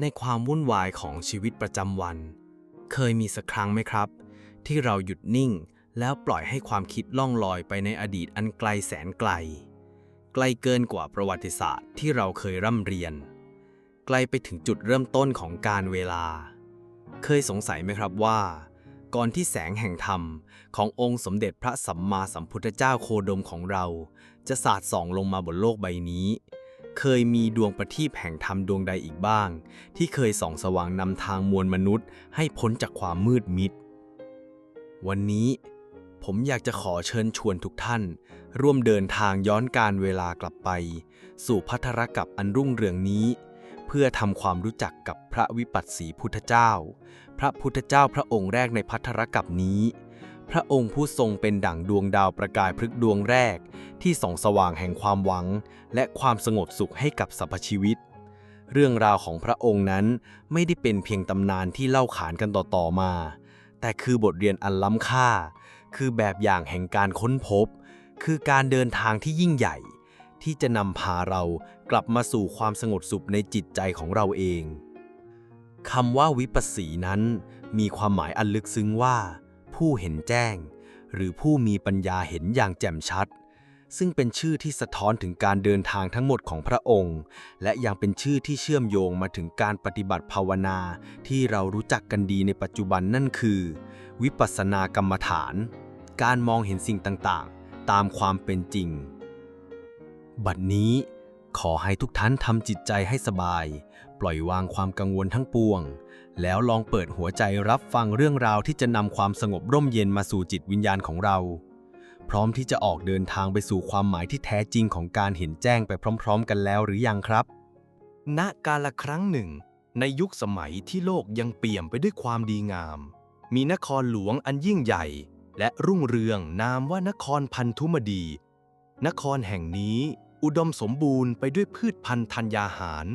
ในความวุ่นวายของชีวิตประจำวัน เคยมีสักครั้งไหมครับ ที่เราหยุดนิ่งแล้วปล่อยให้ความคิดล่องลอยไปในอดีตอันไกลแสนไกล ไกลเกินกว่าประวัติศาสตร์ที่เราเคยร่ำเรียน ไกลไปถึงจุดเริ่มต้นของการเวลา เคยสงสัยไหมครับว่า ก่อนที่แสงแห่งธรรมขององค์สมเด็จพระสัมมาสัมพุทธเจ้าโคดมของเรา จะสาดส่องลงมาบนโลกใบนี้ เคยมีดวงประทีปแห่งธรรมดวงใดอีกบ้าง ที่เคยส่องสว่างนำทางมวลมนุษย์ ให้พ้นจากความมืดมิด วันนี้ผมอยากจะขอเชิญชวนทุกท่าน ร่วมเดินทางย้อนการเวลากลับไป สู่พัทธรกับอันรุ่งเรืองนี้ เพื่อทำความรู้จักกับพระวิปัสสีพุทธเจ้า พระพุทธเจ้าพระองค์แรกในพัทธรกับนี้ พระองค์ผู้ทรงเป็นดั่งดวงดาวประกายพฤกดวงแรก ที่ส่องสว่างแห่งความหวัง และความสงบสุขให้กับสรรพชีวิต เรื่องราวของพระองค์นั้นไม่ได้เป็นเพียงตำนานที่เล่าขานกันต่อๆมา แต่คือบทเรียนอันล้ำค่า คือแบบอย่างแห่งการค้นพบ คือการเดินทางที่ยิ่งใหญ่ ที่จะนำพาเรากลับมาสู่ความสงบสุขในจิตใจของเราเองคำว่าวิปัสสีนั้นมีความหมายอันลึกซึ้งว่า ผู้เห็นแจ้ง หรือผู้มีปัญญาเห็นอย่างแจ่มชัด ซึ่งเป็นชื่อที่สะท้อนถึงการเดินทางทั้งหมดของพระองค์ และยังเป็นชื่อที่เชื่อมโยงมาถึงการปฏิบัติภาวนา ที่เรารู้จักกันดีในปัจจุบันนั่นคือ วิปัสสนากรรมฐาน การมองเห็นสิ่งต่างๆ ตามความเป็นจริง บัดนี้ ขอให้ทุกท่านทำจิตใจให้สบาย ปล่อยวางความกังวลทั้งปวง แล้วลองเปิดหัวใจรับฟังเรื่องราวที่จะนำความสงบร่มเย็นมาสู่จิตวิญญาณของเรา พร้อมที่จะออกเดินทางไปสู่ความหมายที่แท้จริงของการเห็นแจ้งไปพร้อม ๆ กันแล้วหรือยังครับ ณกาลครั้งหนึ่ง ในยุคสมัยที่โลกยังเปี่ยมไปด้วยความดีงาม มีนครหลวงอันยิ่งใหญ่ และรุ่งเรืองนามว่านครพันธุมดี นครแห่งนี้ อุดมสมบูรณ์ไปด้วยพืชพันธุ์ธัญญาหาร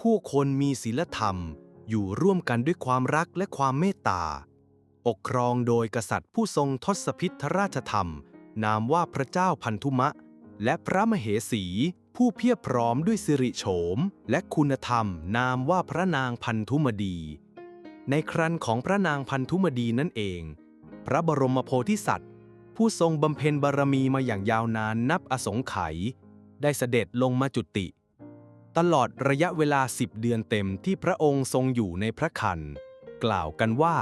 ผู้คนมีศีลธรรมอยู่ร่วมกันด้วยความรักและความเมตตา ปกครองโดยกษัตริย์ผู้ทรงทศพิธราชธรรม นามว่าพระเจ้าพันธุมะ และพระมเหสี ผู้เพียบพร้อมด้วยสิริโฉม และคุณธรรม นามว่าพระนางพันธุมดี ในครันของพระนางพันธุมดีนั่นเอง พระบรมโพธิสัตว์ ผู้ทรงบำเพ็ญบารมีมาอย่างยาวนานนับอสงไขย ได้เสด็จลงมาจุติ ตลอดระยะเวลาสิบเดือนเต็มที่พระองค์ทรงอยู่ในพระคัน กล่าวกันว่า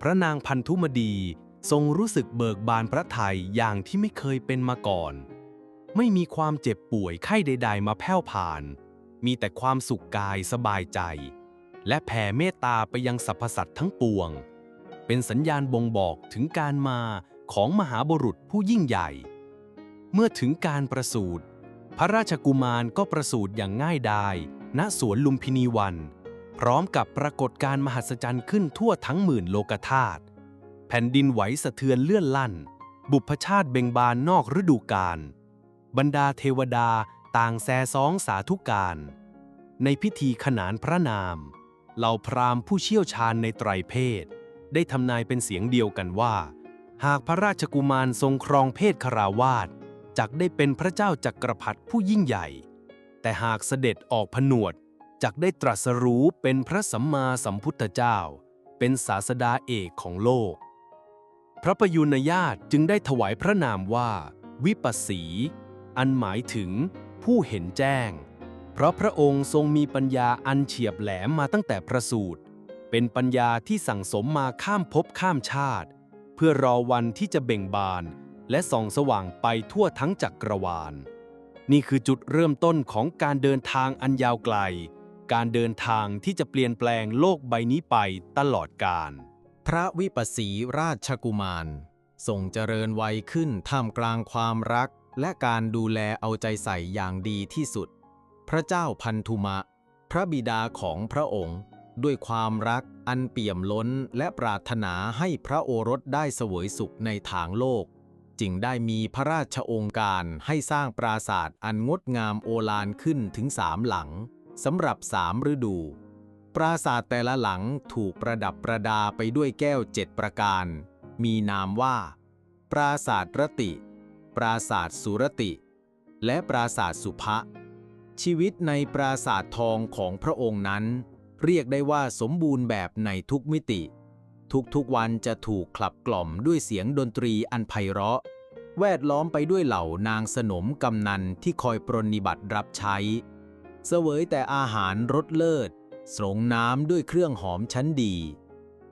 พระนางพันธุมดีทรงรู้สึกเบิกบานพระทัยอย่างที่ไม่เคยเป็นมาก่อน ไม่มีความเจ็บป่วยไข้ใด ๆ มาแผ่วผ่าน มีแต่ความสุขกายสบายใจ และแผ่เมตตาไปยังสรรพสัตว์ทั้งปวง เป็นสัญญาณบ่งบอกถึงการมาของมหาบุรุษผู้ยิ่งใหญ่ เมื่อถึงการประสูติ พระราชกุมารก็ประสูติอย่างง่ายดาย ณสวนลุมพินีวัน พร้อมกับปรากฏการ์มหัศจรรย์ขึ้นทั่วทั้งหมื่นโลกธาตุแผ่นดินไหวสะเทือนเลื่อนลั่น บุพชาติเบ่งบานนอกฤดูกาลบรรดาเทวดาต่างแซ่ซ้องสาธุการ ในพิธีขนานพระนาม เหล่าพราหมณ์ผู้เชี่ยวชาญในไตรเพศ ได้ทำนายเป็นเสียงเดียวกันว่า หากพระราชกุมารทรงครองเพศคราวาส จักได้เป็นพระเจ้าจักรพรรดิผู้ยิ่งใหญ่ แต่หากเสด็จออกผนวดจักได้ตรัสรู้เป็นพระสัมมาสัมพุทธเจ้า เป็นศาสดาเอกของโลก พระประยุรญาติจึงได้ถวายพระนามว่า วิปัสสี อันหมายถึงผู้เห็นแจ้ง เพราะพระองค์ทรงมีปัญญาอันเฉียบแหลมมาตั้งแต่ประสูติเป็นปัญญาที่สั่งสมมาข้ามภพข้ามชาติ เพื่อรอวันที่จะเบ่งบาน และส่องสว่างไปทั่วทั้งจักรวาล นี่คือจุดเริ่มต้นของการเดินทางอันยาวไกล การเดินทางที่จะเปลี่ยนแปลงโลกใบนี้ไปตลอดกาลพระวิปัสสีราชกุมารทรงเจริญวัยขึ้นท่ามกลางความรัก และการดูแลเอาใจใส่อย่างดีที่สุด พระเจ้าพันธุมะ พระบิดาของพระองค์ ด้วยความรักอันเปี่ยมล้นและปรารถนาให้พระโอรสได้เสวยสุขในทางโลก จึงได้มีพระราชองค์การให้สร้างปราสาทอันงดงามโอฬารขึ้นถึงสามหลังสำหรับสามฤดู ปราสาทแต่ละหลังถูกประดับประดาไปด้วยแก้วเจ็ดประการ มีนามว่า ปราสาทรติ ปราสาทสุรติ และปราสาทสุภะชีวิตในปราสาททองของพระองค์นั้น เรียกได้ว่าสมบูรณ์แบบในทุกมิติ ทุกๆวันจะถูกขับกล่อมด้วยเสียงดนตรีอันไพเราะ แวดล้อมไปด้วยเหล่านางสนมกำนันที่คอยปรนนิบัติรับใช้ เสวยแต่อาหารรสเลิศสงน้ำด้วยเครื่องหอมชั้นดี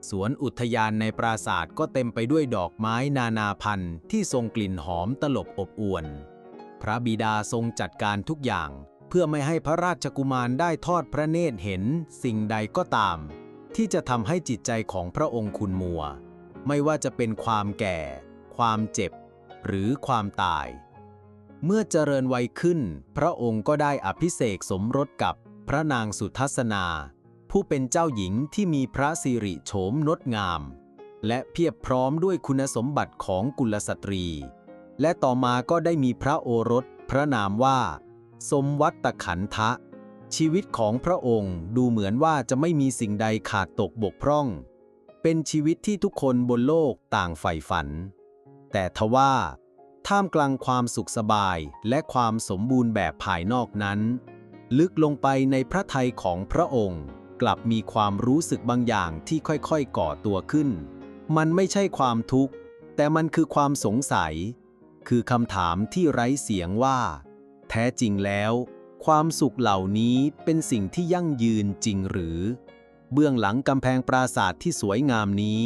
สวนอุทยานในปราสาทก็เต็มไปด้วยดอกไม้นานาพันธุ์ที่ทรงกลิ่นหอมตลบอบอวน พระบิดาทรงจัดการทุกอย่าง เพื่อไม่ให้พระราชกุมารได้ทอดพระเนตรเห็นสิ่งใดก็ตาม ที่จะทำให้จิตใจของพระองค์คุณมัว ไม่ว่าจะเป็นความแก่ ความเจ็บ หรือความตาย เมื่อเจริญวัยขึ้น พระองค์ก็ได้อภิเษกสมรสกับพระนางสุทัศนา ผู้เป็นเจ้าหญิงที่มีพระสิริโฉมงดงาม และเพียบพร้อมด้วยคุณสมบัติของกุลสตรี และต่อมาก็ได้มีพระโอรส พระนามว่า สมวัตขันทะ ชีวิตของพระองค์ดูเหมือนว่าจะไม่มีสิ่งใดขาดตกบกพร่อง เป็นชีวิตที่ทุกคนบนโลกต่างใฝ่ฝัน แต่ทว่า ท่ามกลางความสุขสบายและความสมบูรณ์แบบภายนอกนั้น ลึกลงไปในพระทัยของพระองค์ กลับมีความรู้สึกบางอย่างที่ค่อยๆก่อตัวขึ้น มันไม่ใช่ความทุกข์ แต่มันคือความสงสัย คือคำถามที่ไร้เสียงว่า แท้จริงแล้ว ความสุขเหล่านี้เป็นสิ่งที่ยั่งยืนจริงหรือ เบื้องหลังกำแพงปราสาทที่สวยงามนี้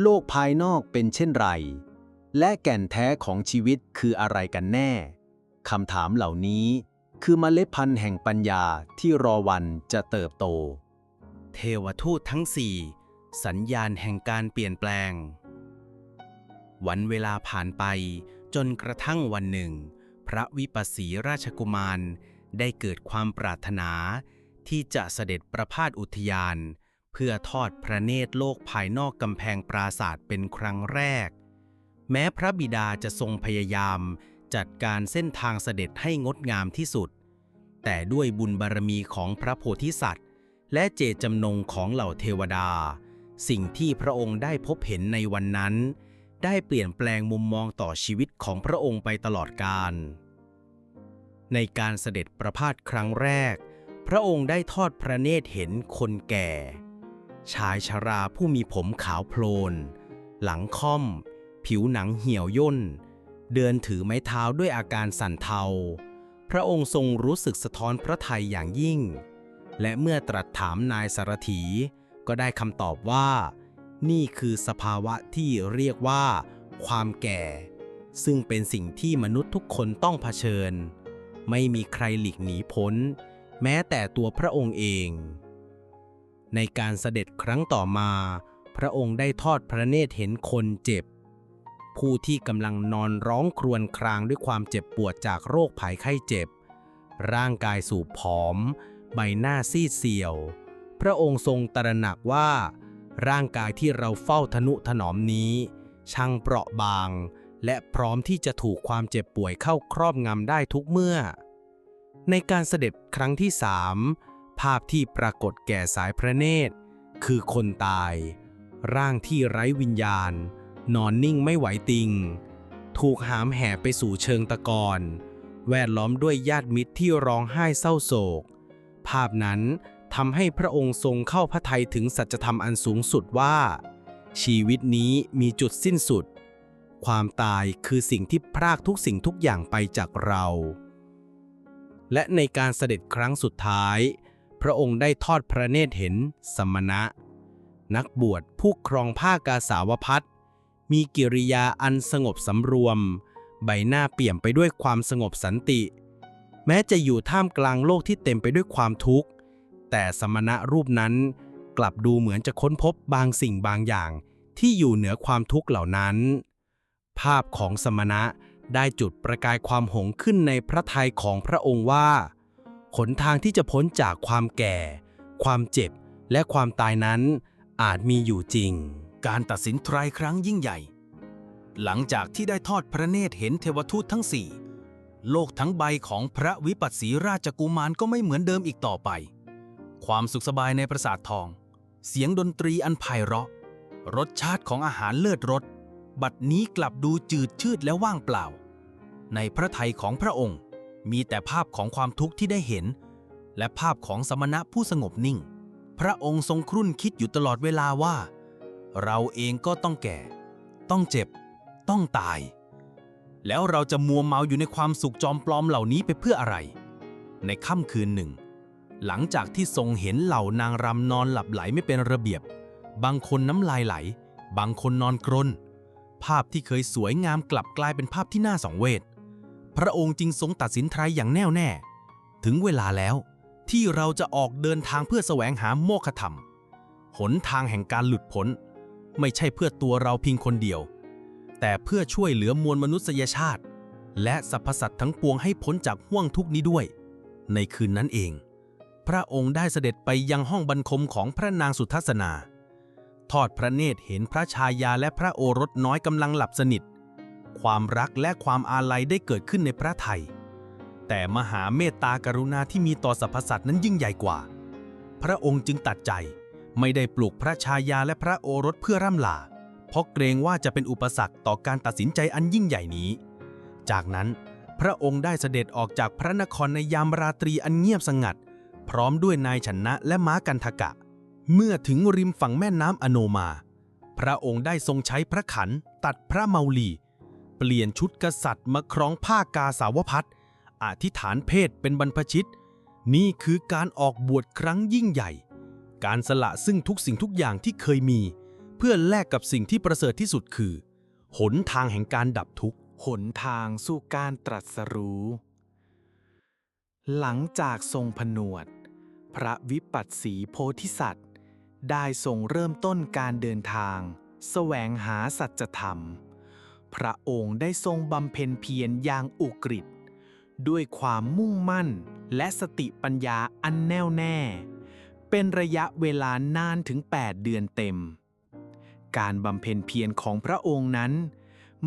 โลกภายนอกเป็นเช่นไร และแก่นแท้ของชีวิตคืออะไรกันแน่คำถามเหล่านี้คือเมล็ดพันธุ์แห่งปัญญาที่รอวันจะเติบโต เทวทูตทั้งสี่สัญญาณแห่งการเปลี่ยนแปลง วันเวลาผ่านไปจนกระทั่งวันหนึ่ง พระวิปัสสีราชกุมาร ได้เกิดความปรารถนา ที่จะเสด็จประพาสอุทยาน เพื่อทอดพระเนตรโลกภายนอกกำแพงปราศาสตร์เป็นครั้งแรก แม้พระบิดาจะทรงพยายาม จัดการเส้นทางเสด็จให้งดงามที่สุด แต่ด้วยบุญบารมีของพระโพธิสัตว์ และเจตจำนงของเหล่าเทวดา สิ่งที่พระองค์ได้พบเห็นในวันนั้น ได้เปลี่ยนแปลงมุมมองต่อชีวิตของพระองค์ไปตลอดกาล ในการเสด็จประพาสครั้งแรก พระองค์ได้ทอดพระเนตรเห็นคนแก่ ชายชราผู้มีผมขาวโพลน หลังค่อม ผิวหนังเหี่ยวย่น เดินถือไม้เท้าด้วยอาการสั่นเทา พระองค์ทรงรู้สึกสะท้อนพระทัยอย่างยิ่ง และเมื่อตรัสถามนายสารถีก็ได้คำตอบว่า นี่คือสภาวะที่เรียกว่า ความแก่ ซึ่งเป็นสิ่งที่มนุษย์ทุกคนต้องเผชิญ ไม่มีใครหลีกหนีพ้น แม้แต่ตัวพระองค์เอง ในการเสด็จครั้งต่อมา พระองค์ได้ทอดพระเนตรเห็นคนเจ็บ ผู้ที่กำลังนอนร้องครวญครางด้วยความเจ็บปวดจากโรคภัยไข้เจ็บ ร่างกายสูบผอม ใบหน้าซีดเซียว พระองค์ทรงตระหนักว่า ร่างกายที่เราเฝ้าทนุถนอมนี้ ช่างเปราะบาง และพร้อมที่จะถูกความเจ็บป่วยเข้าครอบงำได้ทุกเมื่อ ในการเสด็จครั้งที่สามภาพที่ปรากฏแก่สายพระเนตร คือคนตาย ร่างที่ไร้วิญญาณ นอนนิ่งไม่ไหวติง ถูกหามแห่ไปสู่เชิงตะกอนแวดล้อมด้วยญาติมิตรที่ร้องไห้เศร้าโศก ภาพนั้นทำให้พระองค์ทรงเข้าพระทัยถึงสัจธรรมอันสูงสุดว่า ชีวิตนี้มีจุดสิ้นสุด ความตายคือสิ่งที่พรากทุกสิ่งทุกอย่างไปจากเรา และในการเสด็จครั้งสุดท้าย พระองค์ได้ทอดพระเนตรเห็นสมณะ นักบวชผู้ครองผ้ากาสาวพัดมีกิริยาอันสงบสำรวม ใบหน้าเปี่ยมไปด้วยความสงบสันติ แม้จะอยู่ท่ามกลางโลกที่เต็มไปด้วยความทุกข์ แต่สมณะรูปนั้นกลับดูเหมือนจะค้นพบบางสิ่งบางอย่างที่อยู่เหนือความทุกข์เหล่านั้น ภาพของสมณะได้จุดประกายความหงขึ้นในพระทัยของพระองค์ว่าหนทางที่จะพ้นจากความแก่ ความเจ็บและความตายนั้นอาจมีอยู่จริง การตัดสินไตรครั้งยิ่งใหญ่ หลังจากที่ได้ทอดพระเนตรเห็นเทวทูตทั้งสี่โลกทั้งใบของพระวิปัสสีราชกุมารก็ไม่เหมือนเดิมอีกต่อไป ความสุขสบายในปราสาททอง เสียงดนตรีอันไพเราะ รสชาติของอาหารเลิศรส บัดนี้กลับดูจืดชืดและว่างเปล่า ในพระทัยของพระองค์ มีแต่ภาพของความทุกข์ที่ได้เห็น และภาพของสมณะผู้สงบนิ่ง พระองค์ทรงครุ่นคิดอยู่ตลอดเวลาว่า เราเองก็ต้องแก่ ต้องเจ็บ ต้องตาย แล้วเราจะมัวเมาอยู่ในความสุขจอมปลอมเหล่านี้ไปเพื่ออะไร ในค่ำคืนหนึ่ง หลังจากที่ทรงเห็นเหล่านางรำนอนหลับไหลไม่เป็นระเบียบ บางคนน้ำลายไหล บางคนนอนกรน ภาพที่เคยสวยงามกลับกลายเป็นภาพที่น่าสังเวช พระองค์จึงทรงตัดสินใจอย่างแน่วแน่ ถึงเวลาแล้วที่เราจะออกเดินทางเพื่อแสวงหาโมฆะธรรม หนทางแห่งการหลุดพ้น ไม่ใช่เพื่อตัวเราเพียงคนเดียว แต่เพื่อช่วยเหลือมวลมนุษยชาติ และสรรพสัตว์ทั้งปวงให้พ้นจากห่วงทุกนี้ด้วย ในคืนนั้นเอง พระองค์ได้เสด็จไปยังห้องบรรคมของพระนางสุทัศนา ทอดพระเนตรเห็นพระชายาและพระโอรสน้อยกำลังหลับสนิท ความรักและความอาลัยได้เกิดขึ้นในพระไทย แต่มหาเมตตากรุณาที่มีต่อสรรพสัตว์นั้นยิ่งใหญ่กว่า พระองค์จึงตัดใจไม่ได้ปลุกพระชายาและพระโอรสเพื่อร่ำลา เพราะเกรงว่าจะเป็นอุปสรรคต่อการตัดสินใจอันยิ่งใหญ่นี้ จากนั้นพระองค์ได้เสด็จออกจากพระนครในยามราตรีอันเงียบสงัด พร้อมด้วยนายชนะและม้ากันทกะ เมื่อถึงริมฝั่งแม่น้ำอโนมา พระองค์ได้ทรงใช้พระขันตัดพระเมาลี เปลี่ยนชุดกษัตริย์มาครองผ้ากาสาวพัดอธิษฐานเพศเป็นบรรพชิต นี่คือการออกบวชครั้งยิ่งใหญ่ การสละซึ่งทุกสิ่งทุกอย่างที่เคยมี เพื่อแลกกับสิ่งที่ประเสริฐที่สุดคือ หนทางแห่งการดับทุกข์ หนทางสู่การตรัสรู้ หลังจากทรงผนวด พระวิปัสสีโพธิสัตว์ ได้ทรงเริ่มต้นการเดินทาง แสวงหาสัจธรรม พระองค์ได้ทรงบำเพ็ญเพียรอย่างอุกฤษด้วยความมุ่งมั่นและสติปัญญาอันแน่วแน่ เป็นระยะเวลานานถึง 8 เดือนเต็ม การบำเพ็ญเพียรของพระองค์นั้น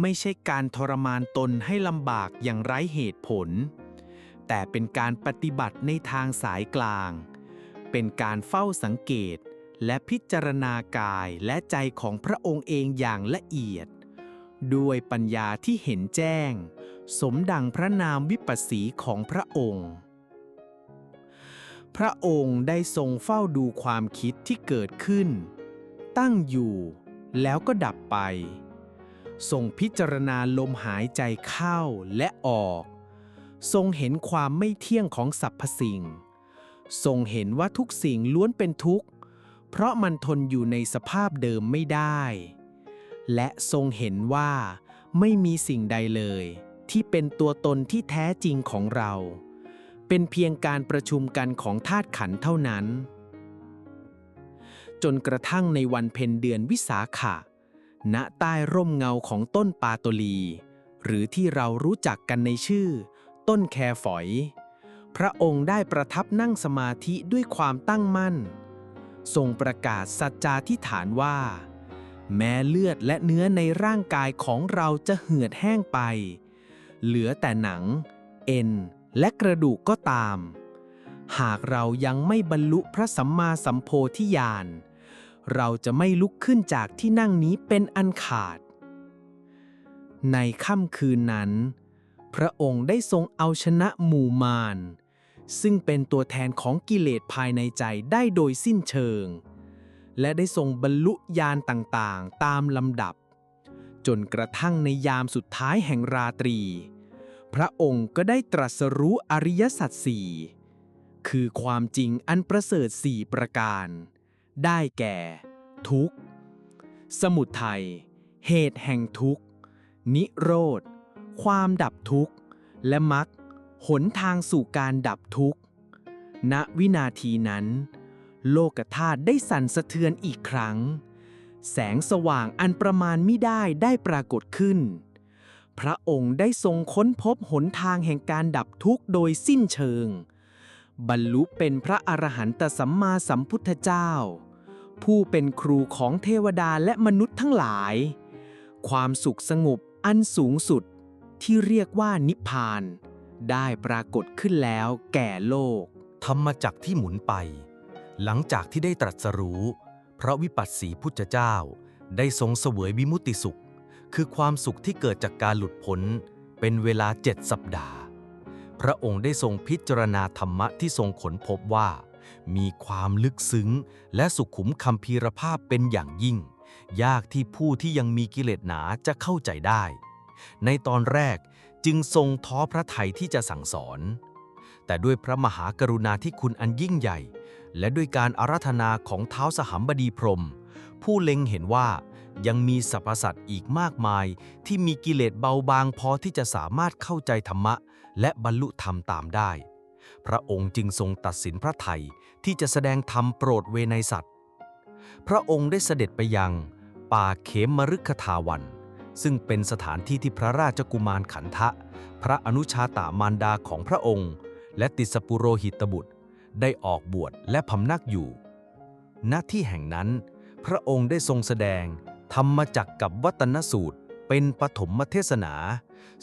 ไม่ใช่การทรมานตนให้ลำบากอย่างไร้เหตุผล แต่เป็นการปฏิบัติในทางสายกลาง เป็นการเฝ้าสังเกต และพิจารณากายและใจของพระองค์เองอย่างละเอียด ด้วยปัญญาที่เห็นแจ้ง สมดังพระนามวิปัสสีของพระองค์ พระองค์ได้ทรงเฝ้าดูความคิดที่เกิดขึ้น ตั้งอยู่แล้วก็ดับไป ทรงพิจารณาลมหายใจเข้าและออก ทรงเห็นความไม่เที่ยงของสรรพสิ่ง ทรงเห็นว่าทุกสิ่งล้วนเป็นทุกข์ เพราะมันทนอยู่ในสภาพเดิมไม่ได้ และทรงเห็นว่าไม่มีสิ่งใดเลย ที่เป็นตัวตนที่แท้จริงของเรา เป็นเพียงการประชุมกันของธาตุขันเท่านั้น จนกระทั่งในวันเพ็ญเดือนวิสาขะ ณใต้ร่มเงาของต้นปาโตลี หรือที่เรารู้จักกันในชื่อ ต้นแคฝอย พระองค์ได้ประทับนั่งสมาธิด้วยความตั้งมั่น ทรงประกาศสัจจาธิฐานว่า แม้เลือดและเนื้อในร่างกายของเราจะเหือดแห้งไป เหลือแต่หนัง เอ็น และกระดูกก็ตาม หากเรายังไม่บรรลุพระสัมมาสัมโพธิญาณเราจะไม่ลุกขึ้นจากที่นั่งนี้เป็นอันขาด ในค่ำคืนนั้น พระองค์ได้ทรงเอาชนะหมู่มาร ซึ่งเป็นตัวแทนของกิเลสภายในใจได้โดยสิ้นเชิง และได้ทรงบรรลุญาณต่างๆ ตามลำดับ จนกระทั่งในยามสุดท้ายแห่งราตรี พระองค์ก็ได้ตรัสรู้อริยสัจสี่คือความจริงอันประเสริฐสี่ประการ ได้แก่ ทุกข์ สมุทัย เหตุแห่งทุกข์ นิโรธ ความดับทุกข์ และมรรค หนทางสู่การดับทุกข์ ณ วินาทีนั้น โลกธาตุได้สั่นสะเทือนอีกครั้ง แสงสว่างอันประมาณไม่ได้ได้ปรากฏขึ้น พระองค์ได้ทรงค้นพบหนทางแห่งการดับทุกข์โดยสิ้นเชิง บรรลุเป็นพระอรหันตสัมมาสัมพุทธเจ้า ผู้เป็นครูของเทวดาและมนุษย์ทั้งหลาย ความสุขสงบอันสูงสุดที่เรียกว่านิพพาน ได้ปรากฏขึ้นแล้วแก่โลก ธรรมจักรที่หมุนไป หลังจากที่ได้ตรัสรู้ พระวิปัสสีพุทธเจ้า ได้ทรงเสวยวิมุติสุข คือความสุขที่เกิดจากการหลุดพ้นเป็นเวลาเจ็ดสัปดาห์ พระองค์ได้ทรงพิจารณาธรรมะที่ทรงขนพบว่า มีความลึกซึ้ง และสุขุมคำพีรภาพเป็นอย่างยิ่ง ยากที่ผู้ที่ยังมีกิเลสหนาจะเข้าใจได้ ในตอนแรก จึงทรงท้อพระทัยที่จะสั่งสอน แต่ด้วยพระมหากรุณาธิคุณอันยิ่งใหญ่ และด้วยการอาราธนาของเท้าสหัมบดีพรม ผู้เล็งเห็นว่ายังมีสรรพสัตว์อีกมากมาย ที่มีกิเลสเบาบางพอที่จะสามารถเข้าใจธรรมะ และบรรลุธรรมตามได้ พระองค์จึงทรงตัดสินพระไทยที่จะแสดงธรรมโปรดเวไนยสัตว์ พระองค์ได้เสด็จไปยัง ป่าเขมมฤคทาวัน ซึ่งเป็นสถานที่ที่พระราชกุมารขันทะ พระอนุชาตามารดาของพระองค์ และติสปุโรหิตบุตร ได้ออกบวชและพำนักอยู่ ณ ที่แห่งนั้น พระองค์ได้ทรงแสดง ธรรมจักกับวัตนสูตร เป็นปฐมเทศนา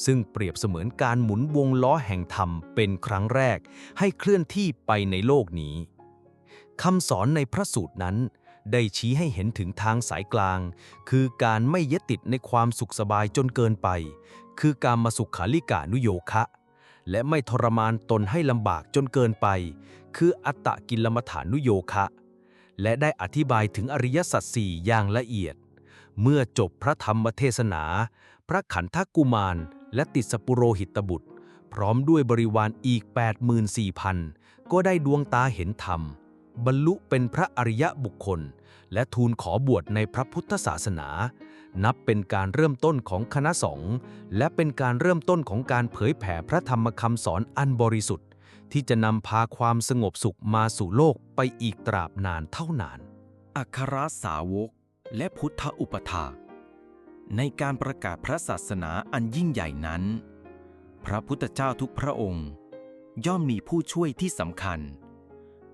ซึ่งเปรียบเสมือนการหมุนวงล้อแห่งธรรมเป็นครั้งแรกให้เคลื่อนที่ไปในโลกนี้คำสอนในพระสูตรนั้น ได้ชี้ให้เห็นถึงทางสายกลาง คือการไม่ยึดติดในความสุขสบายจนเกินไป คือการมาสุขขาลิกานุโยคะ และไม่ทรมานตนให้ลำบากจนเกินไป คืออัตตกิลมัฐานุโยคะ และได้อธิบายถึงอริยสัจสี่อย่างละเอียด เมื่อจบพระธรรมเทศนา พระขันธกุมาร และติสปุโรหิตบุตร พร้อมด้วยบริวารอีก 84,000 ก็ได้ดวงตาเห็นธรรม บรรลุเป็นพระอริยบุคคล และทูลขอบวชในพระพุทธศาสนา นับเป็นการเริ่มต้นของคณะสงฆ์และเป็นการเริ่มต้นของการเผยแผ่พระธรรมคำสอนอันบริสุทธิ์ ที่จะนำพาความสงบสุขมาสู่โลกไปอีกตราบนานเท่านาน อัครสาวกและพุทธอุปถาในการประกาศพระศาสนาอันยิ่งใหญ่นั้น พระพุทธเจ้าทุกพระองค์ ย่อมมีผู้ช่วยที่สำคัญ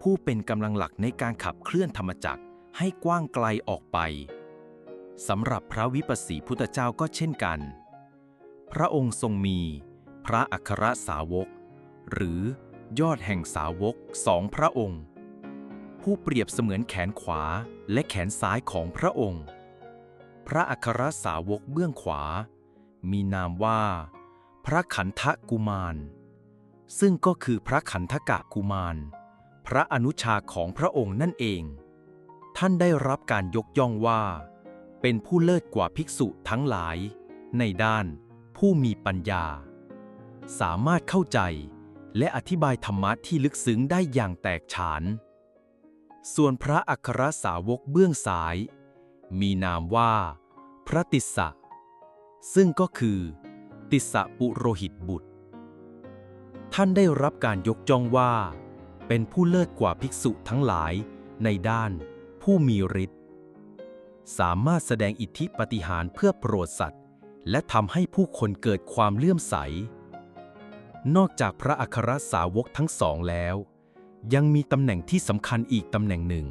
ผู้เป็นกำลังหลักในการขับเคลื่อนธรรมจักรให้กว้างไกลออกไปสำหรับพระวิปัสสีพุทธเจ้าก็เช่นกัน พระองค์ทรงมี พระอัครสาวก หรือยอดแห่งสาวกสองพระองค์ ผู้เปรียบเสมือนแขนขวาและแขนซ้ายของพระองค์ พระอัครสาวกเบื้องขวา มีนามว่า พระขันธกุมาร ซึ่งก็คือพระขันธกะกุมาร พระอนุชาของพระองค์นั่นเอง ท่านได้รับการยกย่องว่า เป็นผู้เลิศกว่าภิกษุทั้งหลาย ในด้านผู้มีปัญญา สามารถเข้าใจและอธิบายธรรมะที่ลึกซึ้งได้อย่างแตกฉาน ส่วนพระอัครสาวกเบื้องซ้าย มีนามว่า พระติสสะ ซึ่งก็คือ ติสสะปุโรหิตบุตร ท่านได้รับการยกย่องว่า เป็นผู้เลิศกว่าภิกษุทั้งหลายในด้านผู้มีฤทธิ์สามารถแสดงอิทธิปฏิหารเพื่อโปรดสัตว์ และทำให้ผู้คนเกิดความเลื่อมใส นอกจากพระอัครสาวกทั้งสองแล้ว ยังมีตำแหน่งที่สำคัญอีกตำแหน่งหนึ่ง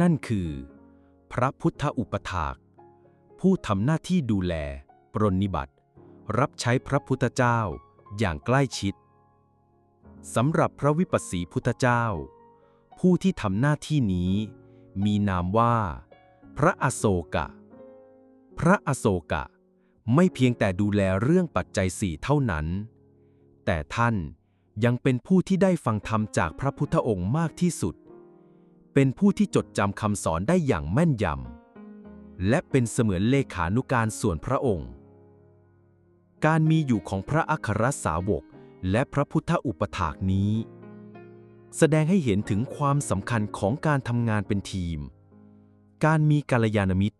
นั่นคือ พระพุทธอุปถาก ผู้ทำหน้าที่ดูแล ปรนนิบัติ รับใช้พระพุทธเจ้าอย่างใกล้ชิด สำหรับพระวิปัสสีพุทธเจ้า ผู้ที่ทำหน้าที่นี้ มีนามว่า พระอโศกะ พระอโศกะ ไม่เพียงแต่ดูแลเรื่องปัจจัยสี่เท่านั้น แต่ท่านยังเป็นผู้ที่ได้ฟังธรรมจากพระพุทธองค์มากที่สุด เป็นผู้ที่จดจำคำสอนได้อย่างแม่นยำ และเป็นเสมือนเลขานุการส่วนพระองค์ การมีอยู่ของพระอัครสาวก และพระพุทธอุปถากนี้ แสดงให้เห็นถึงความสำคัญของการทำงานเป็นทีม การมีกัลยาณมิตร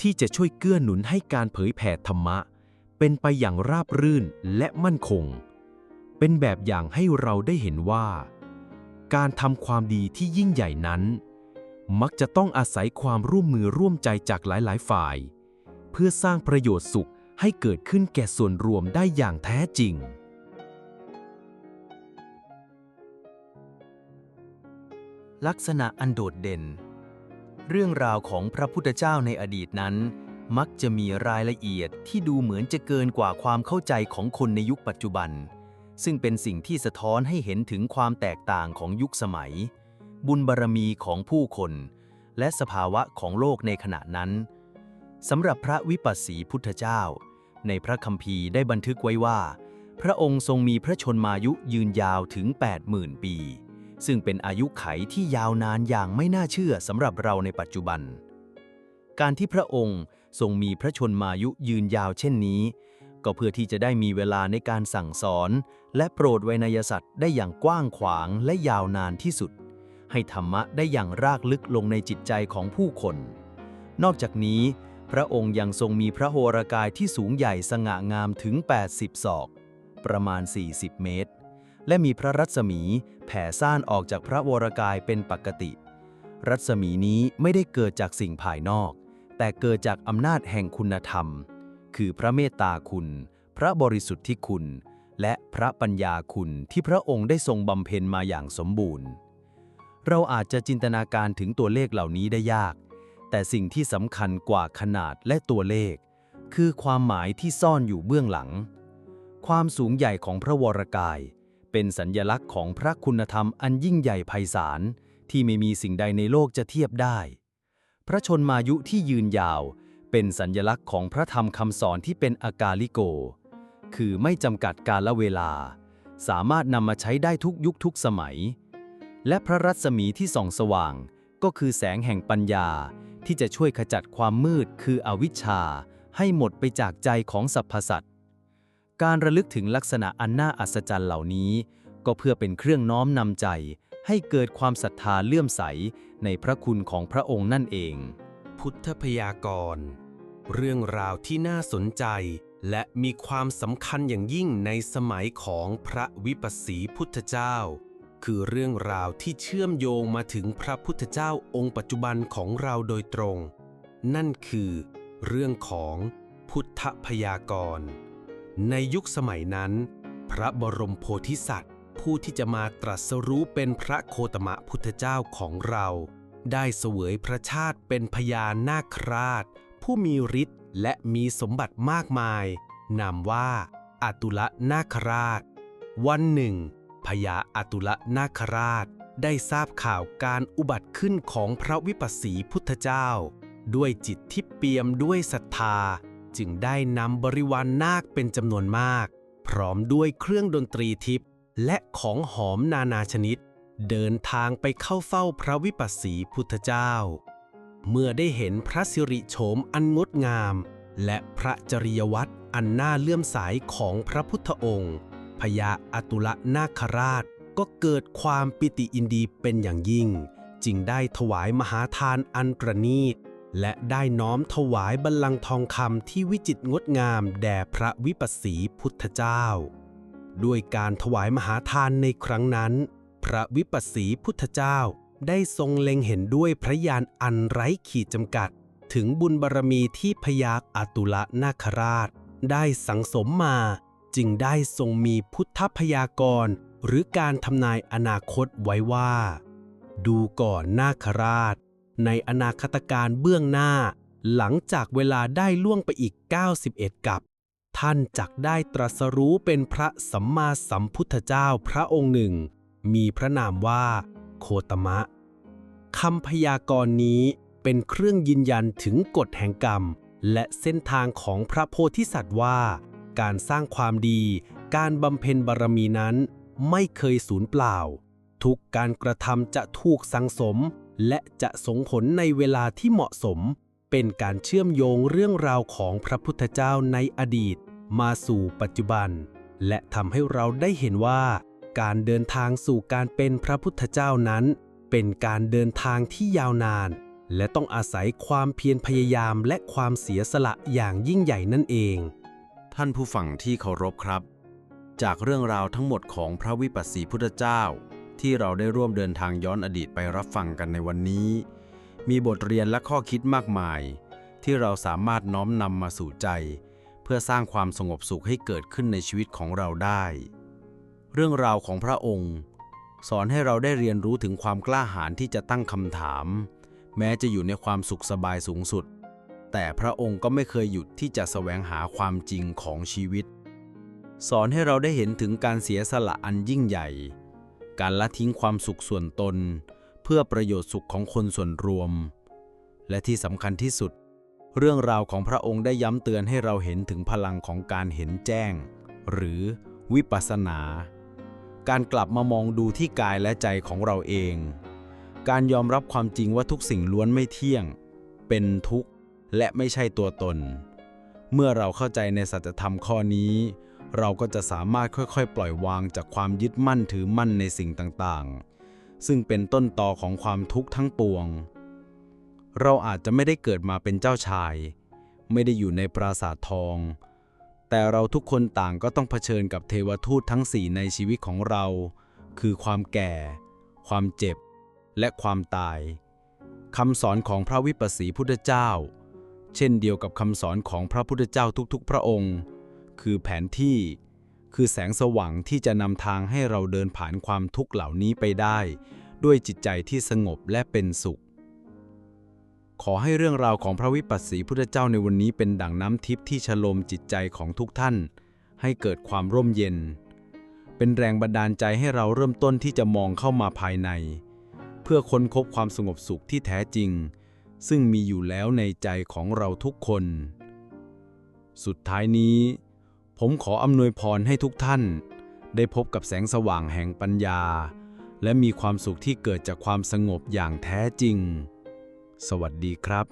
ที่จะช่วยเกื้อหนุนให้การเผยแผ่ธรรมะ เป็นไปอย่างราบรื่นและมั่นคง เป็นแบบอย่างให้เราได้เห็นว่า การทำความดีที่ยิ่งใหญ่นั้น มักจะต้องอาศัยความร่วมมือร่วมใจจากหลาย ๆ ฝ่าย เพื่อสร้างประโยชน์สุขให้เกิดขึ้นแก่ส่วนรวมได้อย่างแท้จริง ลักษณะอันโดดเด่น เรื่องราวของพระพุทธเจ้าในอดีตนั้น มักจะมีรายละเอียดที่ดูเหมือนจะเกินกว่าความเข้าใจของคนในยุคปัจจุบัน ซึ่งเป็นสิ่งที่สะท้อนให้เห็นถึงความแตกต่างของยุคสมัย บุญบารมีของผู้คน และสภาวะของโลกในขณะนั้นสำหรับพระวิปัสสีพุทธเจ้า ในพระคัมภีร์ได้บันทึกไว้ว่า พระองค์ทรงมีพระชนมายุยืนยาวถึง 80,000 ปี ซึ่งเป็นอายุไขที่ยาวนานอย่างไม่น่าเชื่อสำหรับเราในปัจจุบัน การที่พระองค์ทรงมีพระชนมายุยืนยาวเช่นนี้ ก็เพื่อที่จะได้มีเวลาในการสั่งสอน และโปรดไวนยสัตว์ได้อย่างกว้างขวางและยาวนานที่สุด ให้ธรรมะได้อย่างรากลึกลงในจิตใจของผู้คน นอกจากนี้ พระองค์ยังทรงมีพระโหรากายที่สูงใหญ่สง่างามถึง 80 ศอก ประมาณ 40 เมตร และมีพระรัศมีแผ่ซ่านออกจากพระวรกายเป็นปกติ รัศมีนี้ไม่ได้เกิดจากสิ่งภายนอก แต่เกิดจากอำนาจแห่งคุณธรรม คือพระเมตตาคุณ พระบริสุทธิคุณ และพระปัญญาคุณที่พระองค์ได้ทรงบำเพ็ญมาอย่างสมบูรณ์ เราอาจจะจินตนาการถึงตัวเลขเหล่านี้ได้ยาก แต่สิ่งที่สำคัญกว่าขนาดและตัวเลข คือความหมายที่ซ่อนอยู่เบื้องหลัง ความสูงใหญ่ของพระวรกาย เป็นสัญญลักษณ์ของพระคุณธรรมอันยิ่งใหญ่ไพศาลที่ไม่มีสิ่งใดในโลกจะเทียบได้ พระชนมายุที่ยืนยาว เป็นสัญญลักษณ์ของพระธรรมคำสอนที่เป็นอากาลิโก คือไม่จำกัดกาลเวลา สามารถนำมาใช้ได้ทุกยุคทุกสมัย และพระรัศมีที่ส่องสว่าง ก็คือแสงแห่งปัญญาที่จะช่วยขจัดความมืดคืออวิชชา ให้หมดไปจากใจของสรรพสัตว์ การระลึกถึงลักษณะอันน่าอัศจรรย์เหล่านี้ ก็เพื่อเป็นเครื่องน้อมนำใจ ให้เกิดความศรัทธาเลื่อมใสในพระคุณของพระองค์นั่นเอง พุทธพยากรณ์เรื่องราวที่น่าสนใจ และมีความสำคัญอย่างยิ่งในสมัยของพระวิปัสสีพุทธเจ้า คือเรื่องราวที่เชื่อมโยงมาถึงพระพุทธเจ้าองค์ปัจจุบันของเราโดยตรง นั่นคือ เรื่องของพุทธพยากรณ์ ในยุคสมัยนั้น พระบรมโพธิสัตว์ ผู้ที่จะมาตรัสรู้เป็นพระโคตมะพุทธเจ้าของเรา ได้เสวยพระชาติเป็นพญานาคราช ผู้มีฤทธิ์และมีสมบัติมากมาย นามว่าอาตุลนาคราช วันหนึ่งพญาอาตุลนาคราชได้ทราบข่าวการอุบัติขึ้นของพระวิปัสสีพุทธเจ้า ด้วยจิตที่เปี่ยมด้วยศรัทธา จึงได้นำบริวารนนาคเป็นจำนวนมาก พร้อมด้วยเครื่องดนตรีทิพย์และของหอมนานาชนิด เดินทางไปเข้าเฝ้าพระวิปัสสีพุทธเจ้า เมื่อได้เห็นพระสิริโฉมอันงดงาม และพระจริยวัตรอันน่าเลื่อมใสของพระพุทธองค์พญาอตุลนาคราชก็เกิดความปิติอินดีเป็นอย่างยิ่ง จึงได้ถวายมหาทานอันประณีต และได้น้อมถวายบัลลังก์ทองคำที่วิจิตรงดงามแด่พระวิปัสสีพุทธเจ้า ด้วยการถวายมหาทานในครั้งนั้น พระวิปัสสีพุทธเจ้าได้ทรงเล็งเห็นด้วยพระญาณอันไร้ขีดจำกัด ถึงบุญบารมีที่พญาอตุลนาคราช ได้สังสมมา จึงได้ทรงมีพุทธพยากรณ์หรือการทำนายอนาคตไว้ว่า ดูก่อนนาคราช ในอนาคตการเบื้องหน้า หลังจากเวลาได้ล่วงไปอีก 91 กับ ท่านจักได้ตรัสรู้เป็นพระสัมมาสัมพุทธเจ้าพระองค์หนึ่ง มีพระนามว่า โคตมะคำพยากรณ์นี้เป็นเครื่องยืนยันถึงกฎแห่งกรรม และเส้นทางของพระโพธิสัตว์ว่า การสร้างความดี การบำเพ็ญบารมีนั้น ไม่เคยสูญเปล่า ทุกการกระทำจะถูกสังสม และจะส่งผลในเวลาที่เหมาะสม เป็นการเชื่อมโยงเรื่องราวของพระพุทธเจ้าในอดีต มาสู่ปัจจุบัน และทำให้เราได้เห็นว่า การเดินทางสู่การเป็นพระพุทธเจ้านั้น เป็นการเดินทางที่ยาวนาน และต้องอาศัยความเพียรพยายามและความเสียสละอย่างยิ่งใหญ่นั่นเอง ท่านผู้ฟังที่เคารพครับ จากเรื่องราวทั้งหมดของพระวิปัสสีพุทธเจ้า ที่เราได้ร่วมเดินทางย้อนอดีตไปรับฟังกันในวันนี้ มีบทเรียนและข้อคิดมากมาย ที่เราสามารถน้อมนำมาสู่ใจ เพื่อสร้างความสงบสุขให้เกิดขึ้นในชีวิตของเราได้ เรื่องราวของพระองค์ สอนให้เราได้เรียนรู้ถึงความกล้าหาญที่จะตั้งคำถาม แม้จะอยู่ในความสุขสบายสูงสุด แต่พระองค์ก็ไม่เคยหยุดที่จะแสวงหาความจริงของชีวิต สอนให้เราได้เห็นถึงการเสียสละอันยิ่งใหญ่ การละทิ้งความสุขส่วนตน เพื่อประโยชน์สุขของคนส่วนรวม และที่สำคัญที่สุด เรื่องราวของพระองค์ได้ย้ำเตือนให้เราเห็นถึงพลังของการเห็นแจ้ง หรือวิปัสสนา การกลับมามองดูที่กายและใจของเราเอง การยอมรับความจริงว่าทุกสิ่งล้วนไม่เที่ยง เป็นทุกข์และไม่ใช่ตัวตน เมื่อเราเข้าใจในสัจธรรมข้อนี้ เราก็จะสามารถค่อยๆ ปล่อยวางจากความยึดมั่นถือมั่นในสิ่งต่างๆ ซึ่งเป็นต้นตอของความทุกข์ทั้งปวง เราอาจจะไม่ได้เกิดมาเป็นเจ้าชาย ไม่ได้อยู่ในปราสาททอง แต่เราทุกคนต่างก็ต้องเผชิญกับเทวทูตทั้งสี่ในชีวิตของเรา คือความแก่ ความเจ็บ และความตายคำสอนของพระวิปัสสีพุทธเจ้า เช่นเดียวกับคำสอนของพระพุทธเจ้าทุกๆ พระองค์ คือแผนที่ คือแสงสว่างที่จะนำทางให้เราเดินผ่านความทุกข์เหล่านี้ไปได้ ด้วยจิตใจที่สงบและเป็นสุข ขอให้เรื่องราวของพระวิปัสสีพุทธเจ้าในวันนี้เป็นดั่งน้ำทิพย์ที่ฉโลมจิตใจของทุกท่าน ให้เกิดความร่มเย็น เป็นแรงบันดาลใจให้เราเริ่มต้นที่จะมองเข้ามาภายใน เพื่อค้นพบความสงบสุขที่แท้จริง ซึ่งมีอยู่แล้วในใจของเราทุกคนสุดท้ายนี้ ผมขออำนวยพรให้ทุกท่าน ได้พบกับแสงสว่างแห่งปัญญา และมีความสุขที่เกิดจากความสงบอย่างแท้จริง สวัสดีครับ